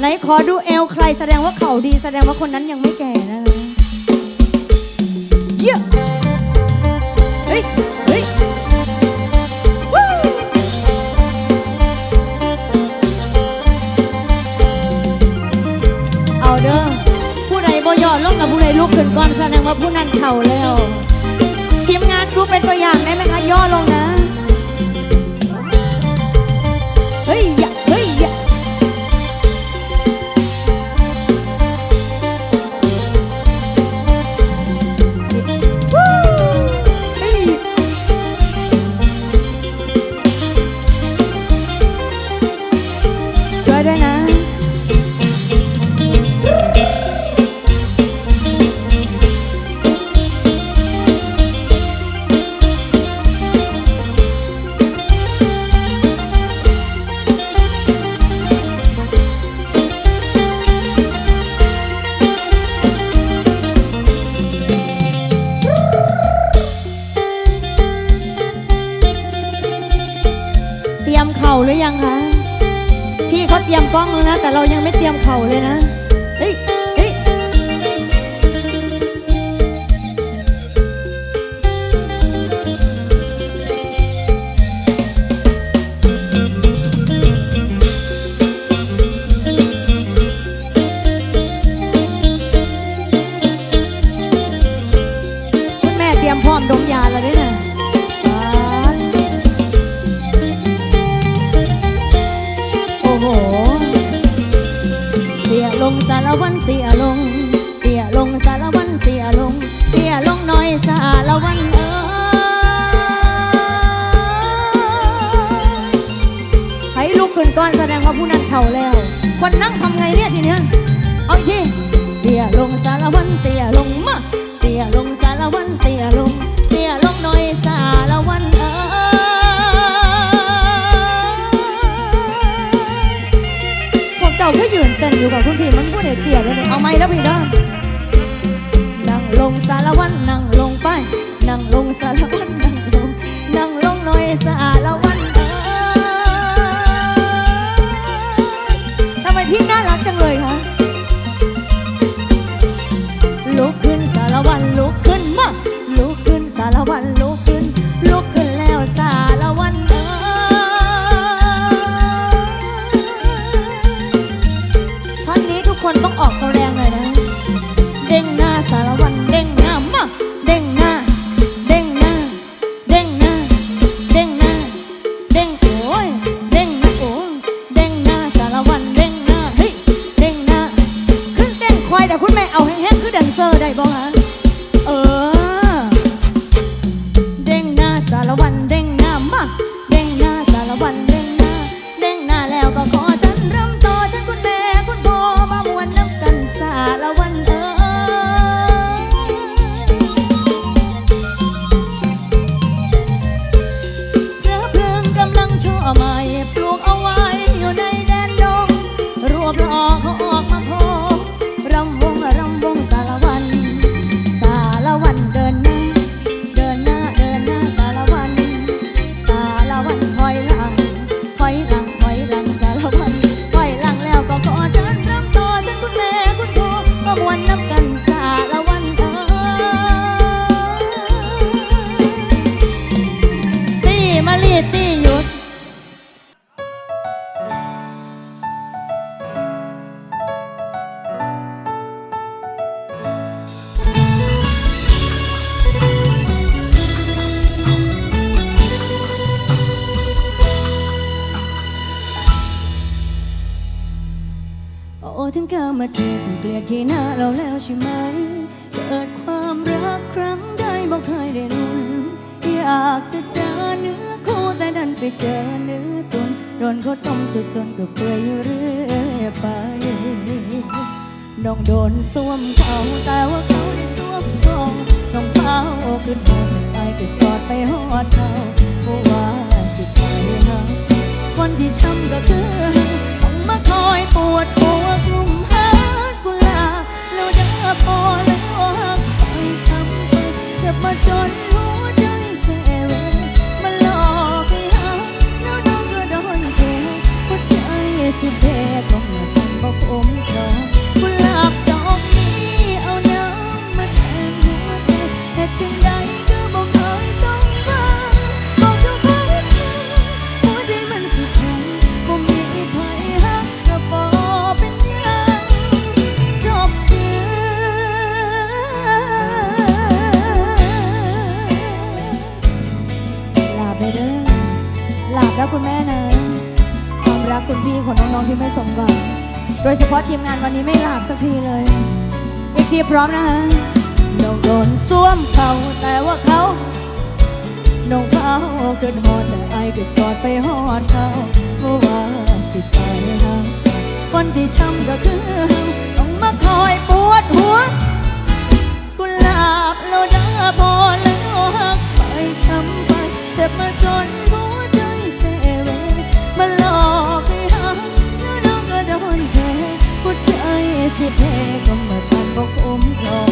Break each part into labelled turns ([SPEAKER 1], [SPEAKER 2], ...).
[SPEAKER 1] ไหนขอดูเอวใครแสดงว่าเขาดีแสดงว่าคนนั้นยังไม่แก่นะคะเยี่ยมเฮ้ยเฮ้ยวู้เอาเด้อผู้ใดบ่ยอดลงกับผู้ใดลุกขึ้นก่อนแสดงว่าผู้นั้นเข่าแล้วทีมงานดูเป็นตัวอย่างได้ไหมคะย่อลงนะ สารวันเอ้ยให้ลุกขึ้นก่อนแสดงว่าผู้นั้นเข่าแล้ว คนนั่งทำไงเนี่ยทีเนี้ย เอาอีกทีเตี่ยลงสารวันเตี่ยลงมาเตี่ยลงสารวันเตี่ยลงเตี่ยลงหน่อยสารวันเอ้ยพวกเจ้าก็ยืนเต้นอยู่กับคุณพี่มันพูดเตี่ยเลยเนี่ยเอาไหมแล้วพี่เด้อนั่งลงสารวันนั่ง นั่งลงสารวันนั่งลงนั่งลงหน่อยสารวันเอ้ยทำไมพี่น่ารักจังเลยคะลุกขึ้นสารวันลุกขึ้นมาลุกขึ้นสารวันลุกขึ้นลุกขึ้นแล้วสารวันเอ้ยท่อนนี้ทุกคนต้องออกตัวแรงเลยนะ เด้งหน้าสารวัน สวมเขาแต่ว่าเขาได้สวมทองน้องเฝ้าขึ้นหอดไปก็สอดไปหอดเขาผู้ว่าสิไปหาวันที่ช้ำก็คือต้องมาคอยปวดหัวกลุ่มหากุลาแล้วเด้อพอแล้วหักไปช้ำไปจะมาจนาทีมงานวันนี้ไม่หลับสักทีเลย อีกทีพร้อมนะฮะน้องโดนซ่วมเขาแต่ว่าเขาน้องเฝ้าเกินหอดแต่ไอ้ก็สอดไปหอดเขาเมื่อว่าสิไปหาคนที่ช้ำก็คือต้องมาคอยปวดหัวกุหลาบแล้วนะพอแล้วหักไปช้ำไปเจ็บมาจนหัว สิเพก็มาทำก็คุ้มครอ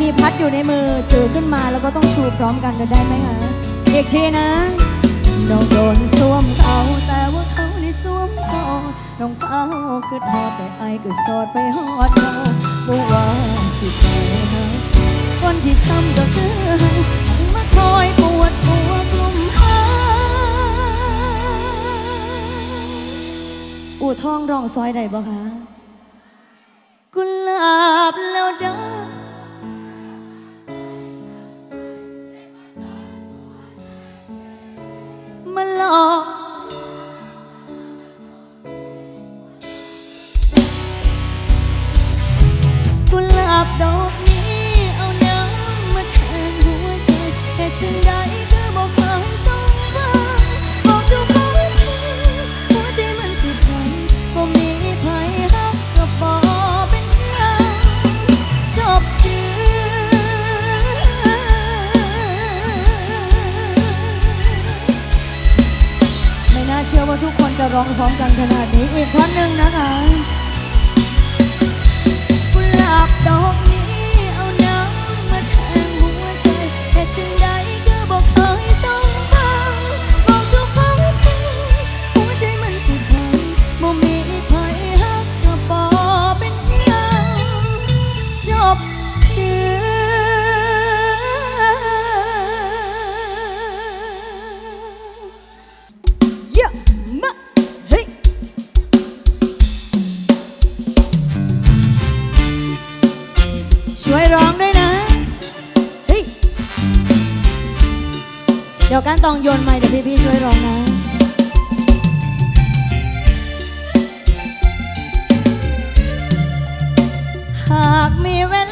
[SPEAKER 1] มีพัดอยู่ในมือถือขึ้นมาแล้วก็ต้องชูพร้อมกันจะได้ไหมคะอีกทีนะน้องโดนสวมเขาแต่ว่าเขาในสวมก่อดน้องเฝ้าก็อทอดแต่ไอคือสอดไปหอดเราบ่ว่าสิแนะคนที่ช้ำก็คือมาคอยปวดหัวกลุ่มหาอู่ทองร้องซอยใดบ่คะกุหลาบแล้วเด้อ ร้องพร้อมกันขนาดนี้อีกท่อนหนึ่งนะคะกุหลาบดอก ต้องโยนไม่เดี๋ยวพี่ๆช่วยรองนะหากมีเวลา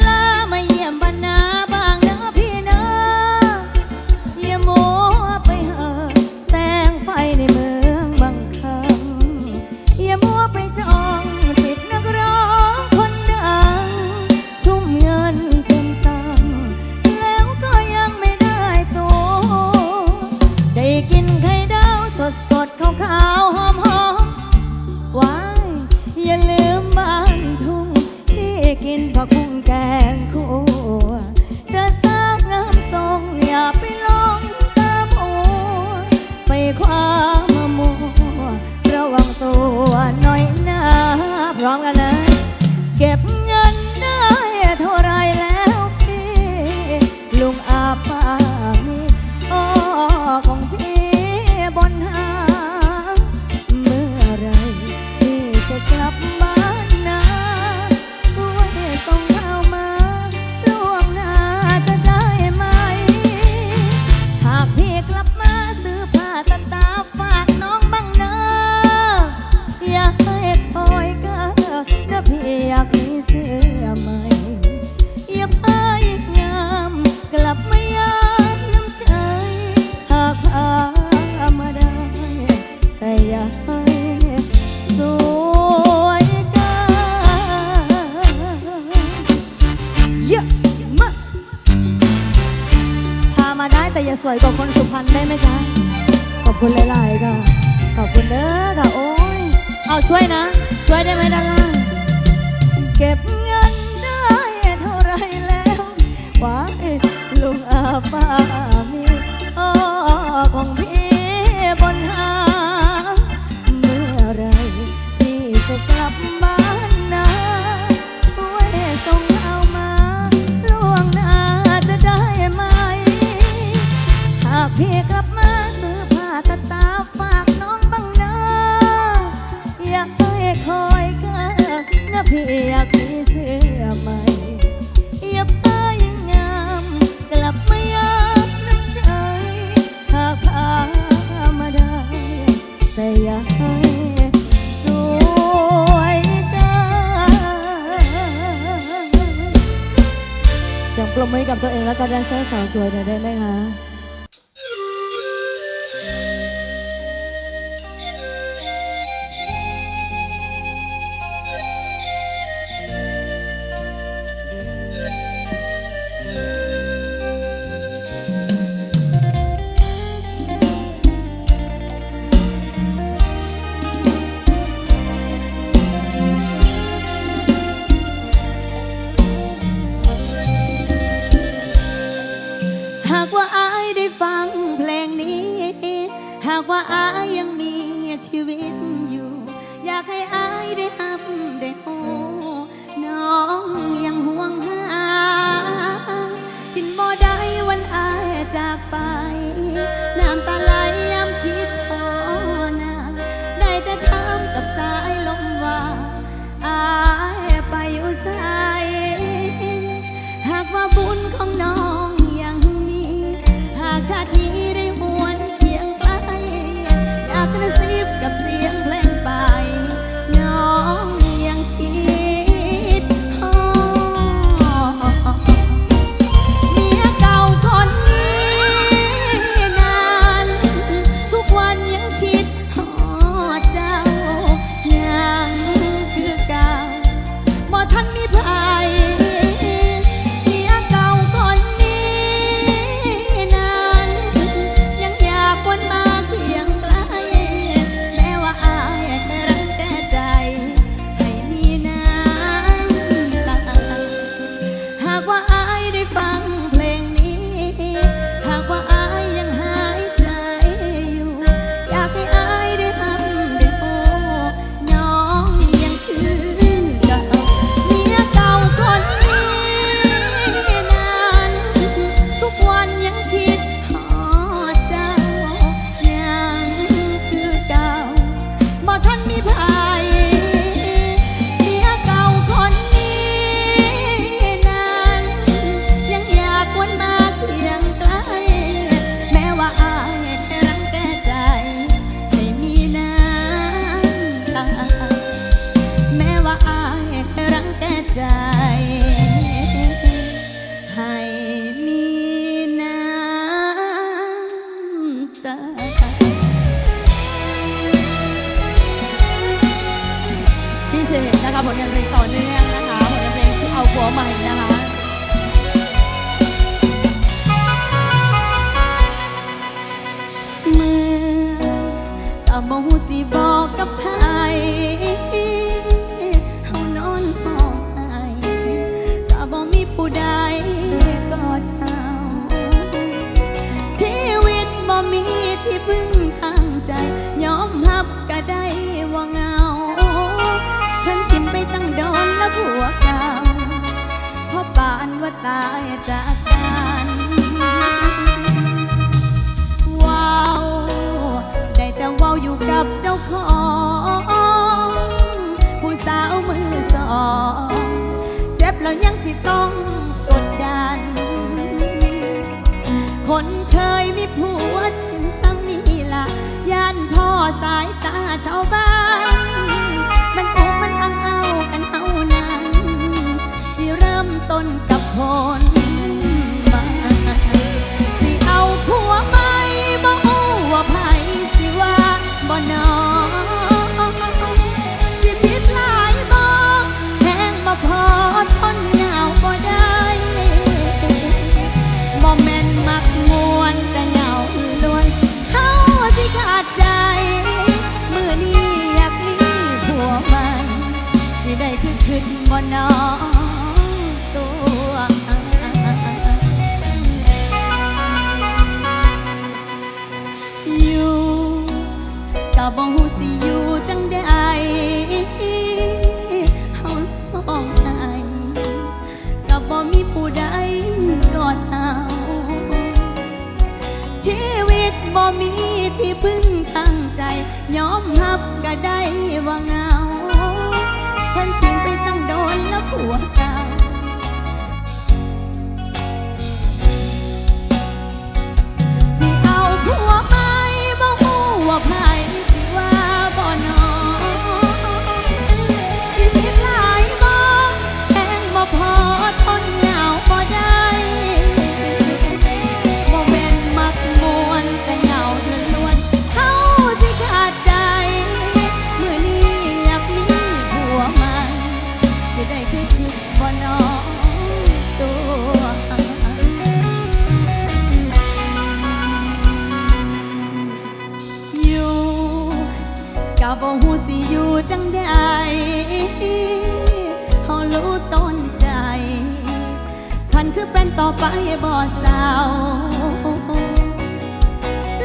[SPEAKER 1] บ้า สาวสวยหน่อยได้ไหมคะ ตายจาก ต่อไปบ่เศร้า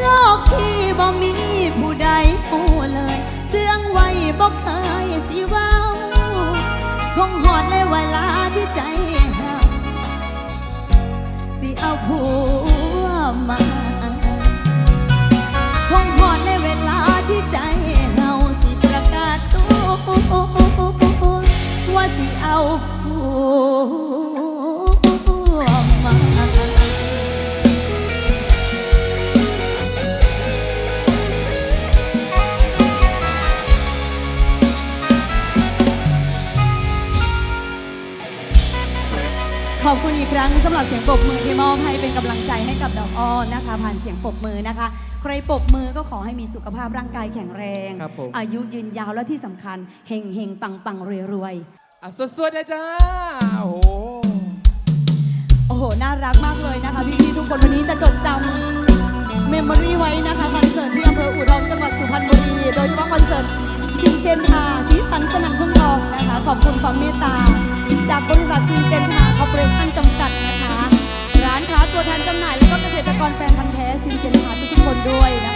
[SPEAKER 1] โลกที่บ่มีผู้ใดผู้เลย เสื่องไว้บ่เคยสิเว้าคงหอดเลยเวลาที่ใจเฮาสิเอาผัวมาคงหอดเลยเวลาที่ใจเฮาสิประกาศตัวว่าสิเอาผัว ขอบคุณอีกครั้งสำหรับเสียงปรบมือที่มอบให้เป็นกำลังใจให้กับดอกอ้อนะคะ ผ่านเสียงปรบมือนะคะ ใครปรบมือก็ขอให้มีสุขภาพร่างกายแข็งแรง
[SPEAKER 2] ร
[SPEAKER 1] อายุยืนยาวและที่สำคัญเฮงเฮงปังปังรวยรวย
[SPEAKER 2] อะสวดๆนะจ้าโอ้โห
[SPEAKER 1] โอ้โห น่ารักมากเลยนะคะพี่ๆทุกคนวันนี้จะจดจำเมมโมรี่ไว้นะคะคอนเสิร์ตที่อำเภออู่ทองจังหวัดสุพรรณบุรีโดยเฉพาะคอนเสิร์ตสิงเจนทาสีสันสนั่นทุ่ง
[SPEAKER 2] ทองนะคะ
[SPEAKER 1] ขอบ ด้วยนะคะ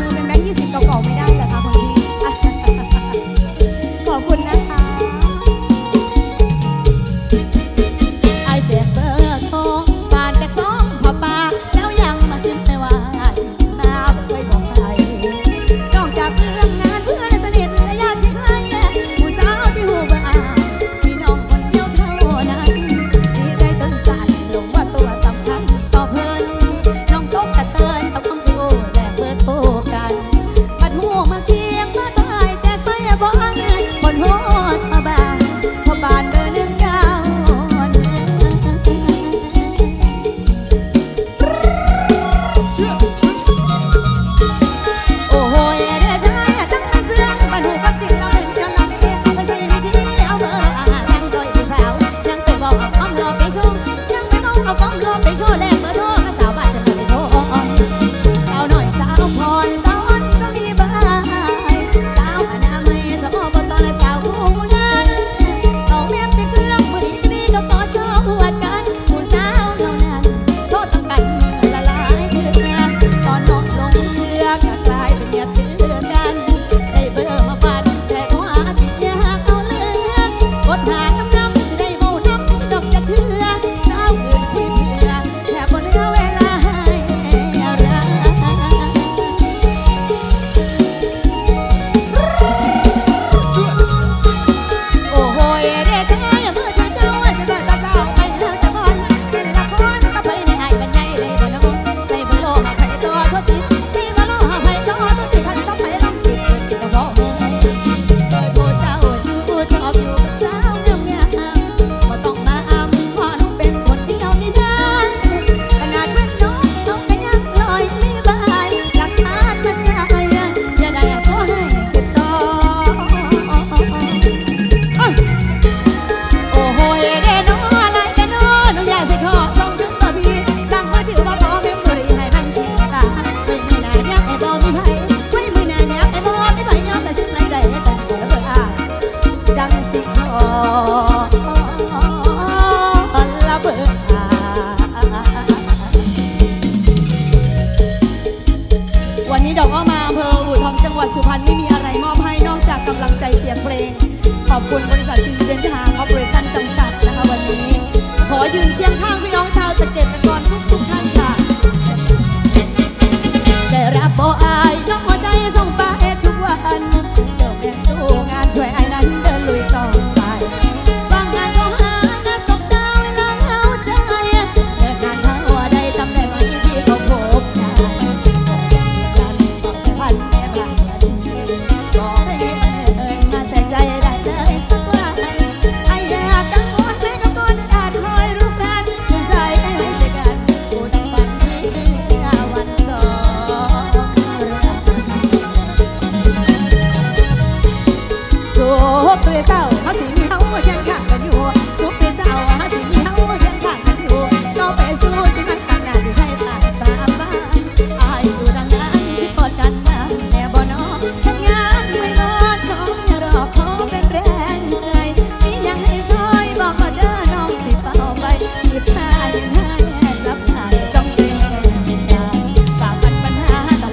[SPEAKER 1] ดี๋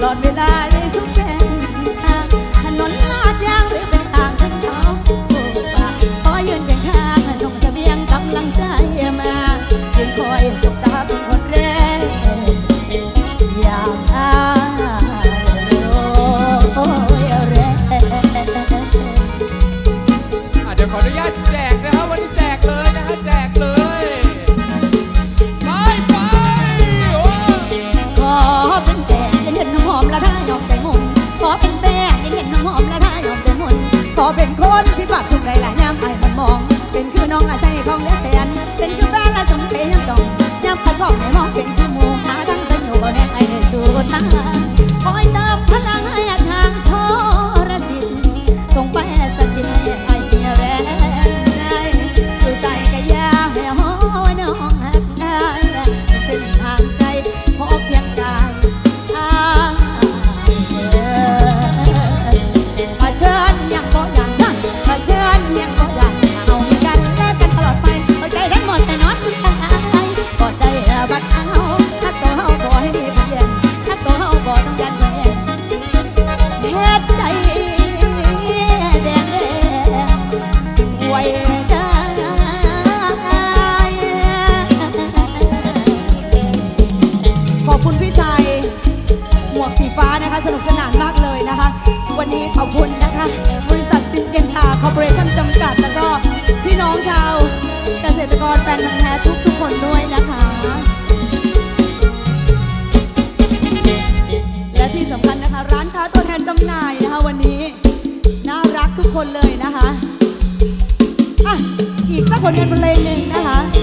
[SPEAKER 1] อดเวลา คนงานเพลงหนึ่งนะคะ